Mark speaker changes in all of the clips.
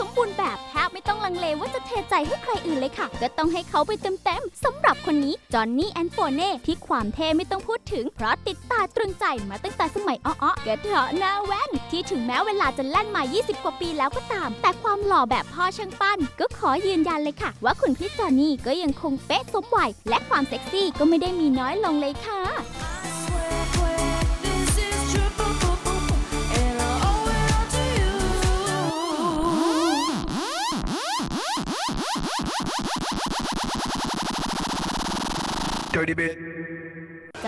Speaker 1: สมบูรณ์แบบแทบไม่ต้องลังเลว่าจะเทใจให้ใครอื่นเลยค่ะ ก็ต้องให้เขาไปเต็มๆสำหรับคนนี้จอห์นนี่แอนโฟเน่ที่ความเท่ไม่ต้องพูดถึง เพราะติดตาตรึงใจมาตั้งแต่สมัยอ้อๆกระเถาะหน้าแว่น ที่ถึงแม้เวลาจะแล่นมา 20 กว่าปีแล้วก็ตาม แต่ความหล่อแบบพ่อช่างปั้น ก็ขอยืนยันเลยค่ะ ว่าคุณพี่จอห์นนี่ก็ยังคงเป๊ะสมวัยและความเซ็กซี่ก็ไม่ได้มีน้อยลงเลยค่ะ
Speaker 2: 30 bit.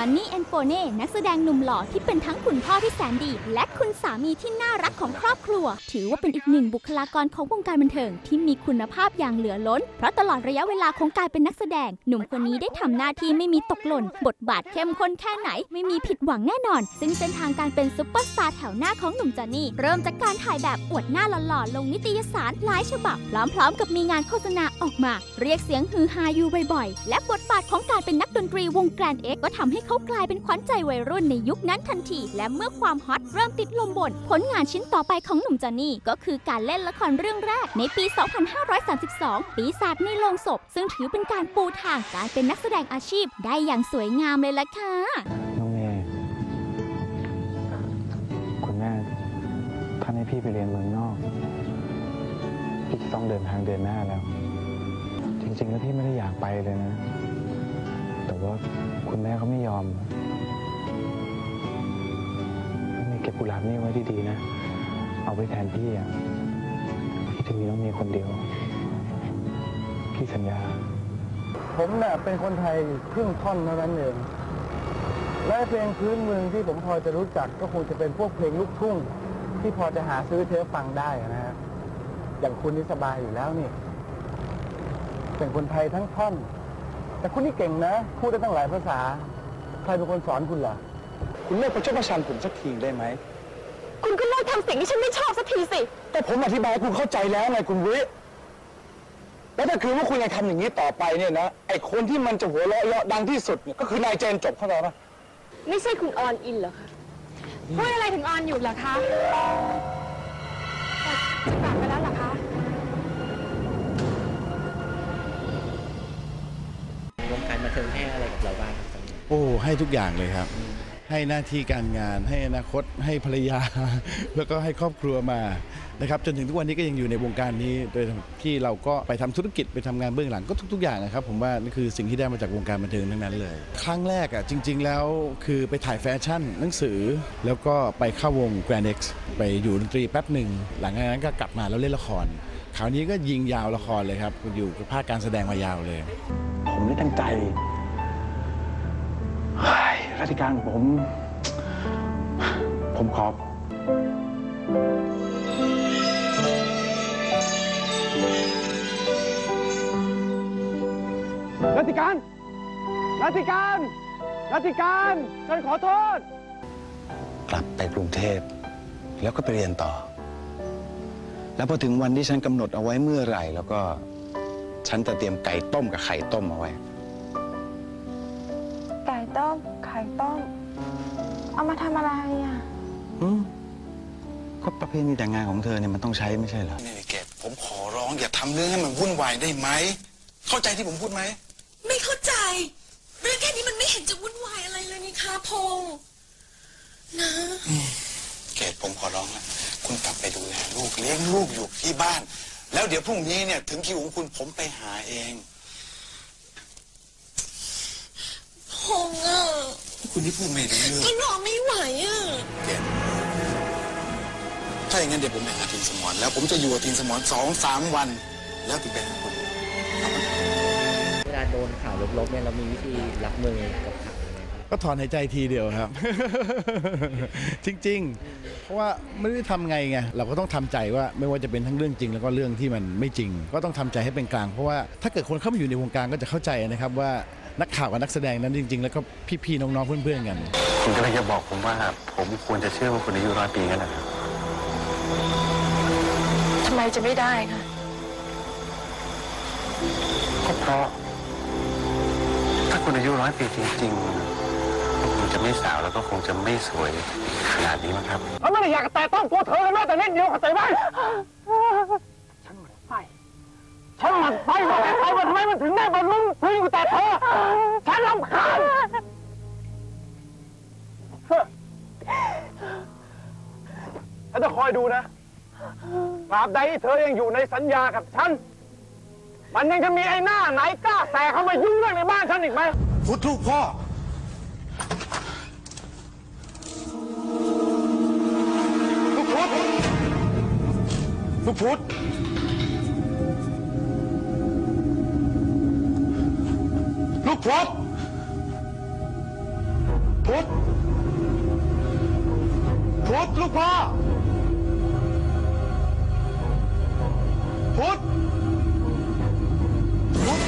Speaker 1: จอนนี่แอนโฟเน่นักแสดงหนุ่มหล่อที่เป็นทั้งคุณพ่อที่แสนดี และคุณสามีที่น่ารักของครอบครัว ถือว่าเป็นอีกหนึ่งบุคลากรของวงการบันเทิงที่มีคุณภาพอย่างเหลือล้น เพราะตลอดระยะเวลาของการเป็นนักแสดง หนุ่มคนนี้ได้ทำหน้าที่ไม่มีตกหล่น บทบาทเข้มข้นแค่ไหน ไม่มีผิดหวังแน่นอน ซึ่งเส้นทางการเป็นซุปเปอร์สตาร์แถวหน้าของหนุ่มจอนนี่เริ่มจากการถ่ายแบบอวดหน้าหล่อๆลงนิตยสารหลายฉบับ พร้อมๆ กับมีงานโฆษณาออกมา เรียกเสียงฮือฮาอยู่บ่อยๆ และบทบาทของการเป็นนักดนตรีวงแกรนเอ็กก็ทำให้เขากลายเป็นขวัญใจวัยรุ่นในยุคนั้นทันที และเมื่อความฮอตเริ่มติดลมบน ผลงานชิ้นต่อไปของหนุ่มจอนนี่ ก็คือการเล่นละครเรื่องแรกในปี 2532 ปีศาจในโลงศพ ซึ่งถือเป็นการปูทางการเป็นนักแสดงอาชีพได้อย่างสวยงามเลยล่ะค่ะ
Speaker 3: น้องเมย์คุณแม่ท่านให้พี่ไปเรียนเมืองนอก พี่จะต้องเดินทางเดือนหน้าแล้ว จริงๆแล้วพี่ไม่ได้อยากไปเลยนะ แต่ว่าคุณแม่เขาไม่ยอมน้เมย์เก็บกุหลาบนี่ไว้ดีๆนะ เอาไว้แทนพี่อะ พี่จะมีน้องเมียคนเดียว พี่สัญญา
Speaker 4: ผมเนี่ยเป็นคนไทยครึ่งท่อนเท่านั้นเอง และเพลงพื้นเมืองที่ผมพอจะรู้จักก็คงจะเป็นพวกเพลงลูกทุ่ง ที่พอจะหาซื้อเทปฟังได้นะฮะ อย่างคุณนี่สบายอยู่แล้วนี่ เป็นคนไทยทั้งท่อน แต่คุณนี่เก่งนะ พูดได้ตั้งหลายภาษา ใครเป็นคนสอนคุณล่ะ
Speaker 3: คุณเลิกประชดประชันผมสักทีได้ไหม
Speaker 5: คุณก็เลิกทำสิ่งที่ฉันไม่ชอบสักทีสิ
Speaker 3: แต่ผมอธิบายให้คุณเข้าใจแล้วไงคุณวิ แล้วถ้าคือว่าคุณยังทำอย่างนี้ต่อไปเนี่ยนะ ไอ้คนที่มันจะหัวเราะเยาะดังที่สุดเนี่ยก็คือนายเจนจบเข้าใจปะ
Speaker 5: ไม่ใช่คุณออนอินเหรอคะพูดอะไรถึงออนอยู่เหรอคะจะกลับไป
Speaker 6: วงการบันเทิงให้อะไรกับเราบ้างครับตอนนี้
Speaker 7: โอ้ให้ทุกอย่างเลยครับ ให้หน้าที่การงาน ให้อนาคตให้ภรรยา แล้วก็ให้ครอบครัวมานะครับจนถึงทุกวันนี้ก็ยังอยู่ในวงการนี้ โดยที่เราก็ไปทำธุรกิจไปทำงานเบื้องหลังก็ทุก ๆ อย่างนะครับ ผมว่านี่คือสิ่งที่ได้มาจากวงการบันเทิงทั้งนั้นเลย ครั้งแรกอะจริง ๆ แล้วคือไปถ่ายแฟชั่นหนังสือ แล้วก็ไปเข้าวง Grand X ไปอยู่ดนตรีแป๊บหนึ่งหลังจากนั้นก็กลับมาแล้วเล่นละคร คราวนี้ก็ยิงยาวละครเลยครับ อยู่กับภาคการแสดงมายาวเลย
Speaker 3: ผมไม่ตั้งใจเฮ้ยราชการผม ผมขอ
Speaker 4: รัติการรัติการรัติการฉันขอโทษ
Speaker 8: กลับไปกรุงเทพ แล้วก็ไปเรียนต่อ แล้วพอถึงวันที่ฉันกำหนดเอาไว้เมื่อไหร่ แล้วก็ฉันจะเตรียมไก่ต้มกับไข่ต้มเอาไว้
Speaker 5: ไก่ต้ม ไข่ต้ม เอามาทำอะไรอะ
Speaker 8: อืมก็ประเพณีแต่งงานของเธอเนี่ยมันต้องใช้ไม่ใช่เหรอ นี่เกดผมขอร้องอย่าทำเรื่องให้มันวุ่นวายได้ไหม เข้าใจที่ผมพูดไหม
Speaker 9: ไม่เข้าใจ เรื่องแค่นี้มันไม่เห็นจะวุ่นวายอะไรเลยนี่คะพงษ์นะ
Speaker 8: เกดผมขอร้องนะ คุณกลับไปดูแลลูกเลี้ยงลูกอยู่ที่บ้าน แล้วเดี๋ยวพรุ่งนี้เนี่ย ถึงคิวของคุณผมไปหาเอง
Speaker 9: พงษ์อะ
Speaker 8: คุณนี่พูดไม่รู้เรื่อง
Speaker 9: ก็รอไม่ไหวอะ
Speaker 8: เกดถ้าอย่างนั้นเดี๋ยวผมไปหาทีนสมอนแล้วผมจะอยู่กับทีนสมอนสองสามวัน แล้วถึงไปหาคุณ
Speaker 6: เวลาโดนข่าวลบๆเนี่ยเรามีวิธีรับมือกับข่าวยังไงบ้าง
Speaker 7: ก็ถอนหายใจทีเดียวครับ จริง ๆ เพราะว่าไม่ได้ทำไงไงเราก็ต้องทำใจว่าไม่ว่าจะเป็นทั้งเรื่องจริง แล้วก็เรื่องที่มันไม่จริง ก็ต้องทำใจให้เป็นกลาง เพราะว่าถ้าเกิดคนเข้ามาอยู่ในวงการก็จะเข้าใจนะครับว่านักข่าวกับนักแสดงนั้นจริง ๆ แล้วก็พี่ๆน้องๆเพื่อนๆกัน
Speaker 3: คุณกำลังจะบอกผมว่าผมควรจะเชื่อว่าคุณอายุร้อยปีกันนะครับ
Speaker 5: ทำไมจะไม่ได้คะ
Speaker 3: ก็เพราะถ้าคุณอายุร้อยปีจริงๆก็ คงจะไม่สาวแล้วก็คงจะไม่สวยขนาดนี้มั้งครับ
Speaker 4: เราไม่ได้อยากจะแตะต้องตัวเธอเลยแม้แต่นิดเดียวเข้าใจไหมฉันหมั่นไส้ว่าไอ้มันทำไมมันถึงได้บรรลุถึงอยู่แต่เธอ ฉันรำคาญฉันจะคอยดูนะตราบใดที่เธอยังอยู่ในสัญญากับฉัน มันยังจะมีไอ้หน้าไหนกล้าแตะเข้ามายุ่งเรื่องในบ้านฉันอีกไหม
Speaker 7: พุทธลูกพ่อ
Speaker 4: ลูกพุทธลูกพุทธ
Speaker 7: พุทธพุทธลูกพ่อพุธพุทธ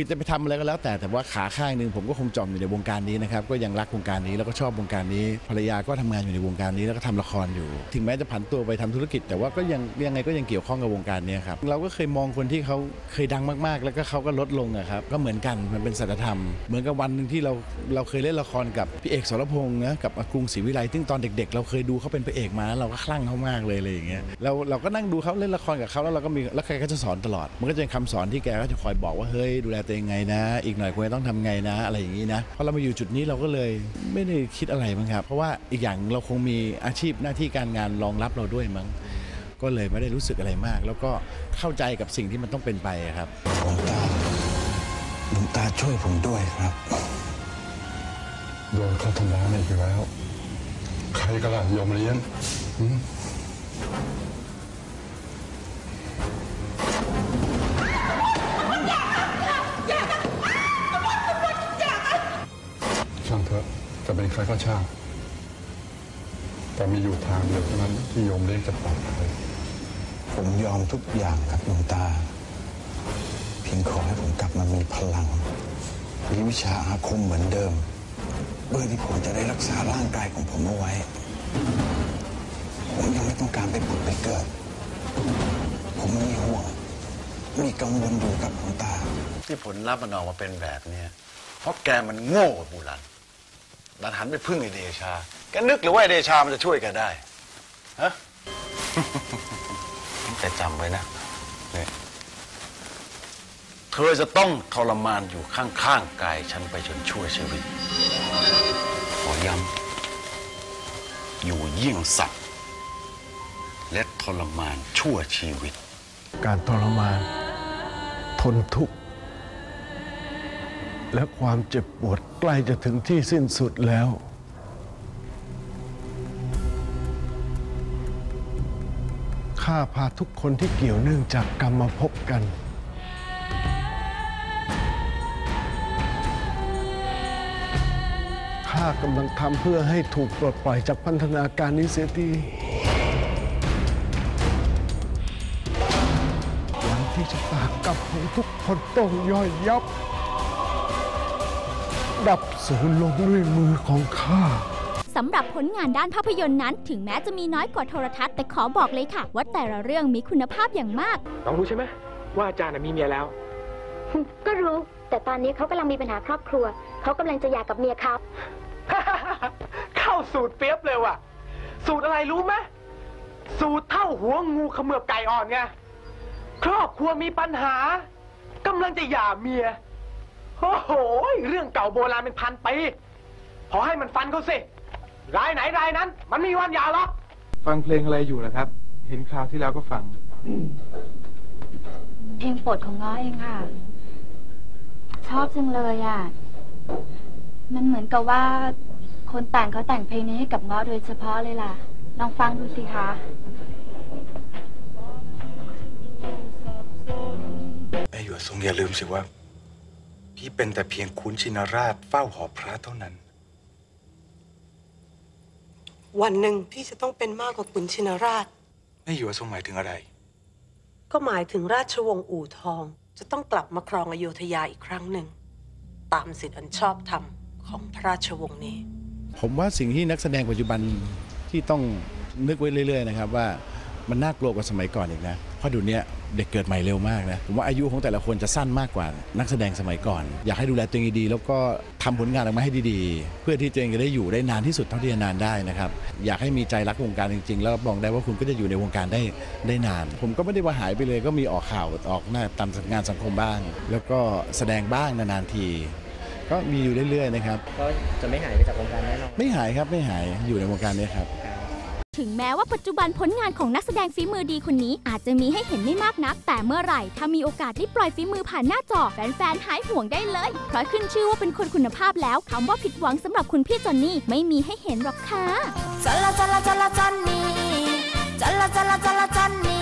Speaker 7: คือจะไปทำอะไรก็แล้ว แต่แต่ว่าขาข้างหนึ่งผมก็คงจอมอยู่ในวงการนี้นะครับก็ยังรักวงการนี้แล้วก็ชอบวงการนี้ภรรยาก็ทำงานอยู่ในวงการนี้แล้วก็ทำละครอยู่ ถึงแม้จะผันตัวไปทำธุรกิจ แต่ว่าก็ยังยังไงก็ยังเกี่ยวข้องกับวงการนี้ครับเราก็เคยมองคนที่เขาเคยดังมากๆ แล้วก็เขาก็ลดลงอะครับก็เหมือนกันมันเป็นสัจธรรม เหมือนกับวันหนึ่งที่เราเราเคยเล่นละครกับพี่เอกสรพงษ์นะกับกรุงศรีวิไลซึ่งตอนเด็ก ๆ เราเคยดูเขาเป็นพระเอกมาแล้วเราก็คลั่งเขามากเลยอะไรอย่างเงี้ยเราเราก็นั่งดูเขาเล่นละครกับเขาแล้วเราก็มีแล้วใครก็จะสอนตลอด มันก็จะเป็นคำสอนที่แกก็จะคอยบอกว่าเฮ้ยดูแลตัวเองไงนะ อีกหน่อยควรจะต้องทำไงนะ อะไรอย่างนี้นะพอเรามาอยู่จุดนี้เราก็เลยไม่ได้คิดอะไรมั้งครับ เพราะว่าอีกอย่างเราคงมีอาชีพหน้าที่การงานรองรับเราด้วยมั้งก็เลยไม่ได้รู้สึกอะไรมาก แล้วก็เข้าใจกับสิ่งที่มันต้องเป็นไปครับ
Speaker 8: หลวงตาหลวงตาช่วยผมด้วยครับ
Speaker 10: โดนเขาทำร้ายอีกแล้ว ใครก็ล่ะยอมเลี้ยง จะเป็นใครก็ช่างแต่มีอยู่ทางเดียวเท่านั้นที่โยมเลี้ยงจะปลอดภัย
Speaker 8: ผมยอมทุกอย่างครับหลวงตา เพียงขอให้ผมกลับมามีพลังมีวิชาอาคมเหมือนเดิมเพื่อที่ผมจะได้รักษาร่างกายของผมเอาไว้ ผมยังไม่ต้องการไปผุดไปเกิด ผมมีห่วง มีกังวลอยู่กับหลวงตา
Speaker 11: ที่ผลลัพธ์มันออกมาเป็นแบบเนี้ยเพราะแกมันโง่กว่าบูรัน ดันหันไปพึ่งไอเดชา แกนึกหรือว่าไอเดชามันจะช่วยแกได้ ฮะ แต่จำไว้นะเนี่ยเธอจะต้องทรมานอยู่ข้างๆกายฉันไปจนชั่วชีวิต ขอย้ำ อยู่เยี่ยงสัตว์ และทรมานชั่วชีวิต
Speaker 10: การทรมาน ทนทุกข์ และความเจ็บปวดใกล้จะถึงที่สิ้นสุดแล้ว ข้าพาทุกคนที่เกี่ยวเนื่องจากกรรมมาพบกัน ข้ากำลังทำเพื่อให้ถูกปลดปล่อยจากพันธนาการนี้เสียทีวันที่ชะตากรรมของทุกคนต้องย่อยยับ ดับสูญลงด้วยมือของข้า
Speaker 1: สำหรับผลงานด้านภาพยนตร์นั้น ถึงแม้จะมีน้อยกว่าโทรทัศน์แต่ขอบอกเลยค่ะ ว่าแต่ละเรื่องมีคุณภาพอย่างมาก
Speaker 4: น้องรู้ใช่ไหมว่าอาจารย์น่ะมีเมียแล้ว
Speaker 5: ก็รู้ แต่ตอนนี้เขากำลังมีปัญหาครอบครัว เขากำลังจะหย่ากับเมียเขา
Speaker 4: เข้าสูตรเปียบเลยว่ะ สูตรอะไรรู้ไหมสูตรเท่าหัวงูเขมือบไก่อ่อนไงครอบครัวมีปัญหากำลังจะหย่าเมีย โอ้โหเรื่องเก่าโบราณเป็นพันปีพอให้มันฟันเขาสิ รายไหนรายนั้น มันไมมีวันหย่าหรอก
Speaker 12: ฟังเพลงอะไรอยู่นะครับ เห็นคราวที่แล้วก็ฟัง
Speaker 5: เพลงโปรดของง้อเองค่ะ ชอบจังเลยอะ มันเหมือนกับว่า คนแต่งเขาแต่งเพลงนี้ให้กับง้อโดยเฉพาะเลยล่ะ ลองฟังดูสิคะ
Speaker 11: Hey, you
Speaker 8: ทรงอย่าลืมสิว่า พี่เป็นแต่เพียงคุ้นชินราชเฝ้าหอพระเท่านั้น
Speaker 13: วันหนึ่งพี่จะต้องเป็นมากกว่าขุนชินราช
Speaker 8: ไม่อยู่ว่าทรงหมายถึงอะไร
Speaker 13: ก็หมายถึงราชวงศ์อู่ทอง จะต้องกลับมาครองอโยธยาอีกครั้งหนึ่ง ตามสิทธิอันชอบธรรมของพระราชวงศ์นี้
Speaker 7: ผมว่าสิ่งที่นักแสดงปัจจุบันที่ต้องนึกไว้เรื่อย ๆ นะครับว่า มันน่ากลัวกว่าสมัยก่อนอีกนะ เพราะเดี๋ยวนี้เด็กเกิดใหม่เร็วมากนะ ผมว่าอายุของแต่ละคนจะสั้นมากกว่านักแสดงสมัยก่อน อยากให้ดูแลตัวเองดีๆ แล้วก็ทำผลงานออกมาให้ดีๆ เพื่อที่ตัวเองจะได้อยู่ได้นานที่สุดเท่าที่จะนานได้นะครับ อยากให้มีใจรักวงการจริงๆ แล้วรับรองได้ว่าคุณก็จะอยู่ในวงการได้ได้นาน ผมก็ไม่ได้ว่าหายไปเลย ก็มีออกข่าวออกหน้าตามงานสังคมบ้าง แล้วก็แสดงบ้างนานๆทีก็มีอยู่เรื่อยๆนะครับ
Speaker 6: ก็จะไม่หายไปจากวงการแน่นอน
Speaker 7: ไม่หายครับไม่หายอยู่ในวงการนี้ครับ
Speaker 1: ถึงแม้ว่าปัจจุบันผลงานของนักแสดงฝีมือดีคนนี้ อาจจะมีให้เห็นไม่มากนัก แต่เมื่อไหร่ ถ้ามีโอกาสได้ปล่อยฝีมือผ่านหน้าจอ แฟนๆหายห่วงได้เลย เพราะขึ้นชื่อว่าเป็นคนคุณภาพแล้วคำว่าผิดหวังสำหรับคุณพี่จอนนี่ไม่มีให้เห็นหรอกค่ะ
Speaker 14: จัลาจัลาจัลาจันนี่จัลาจัลาจัลาจันนี่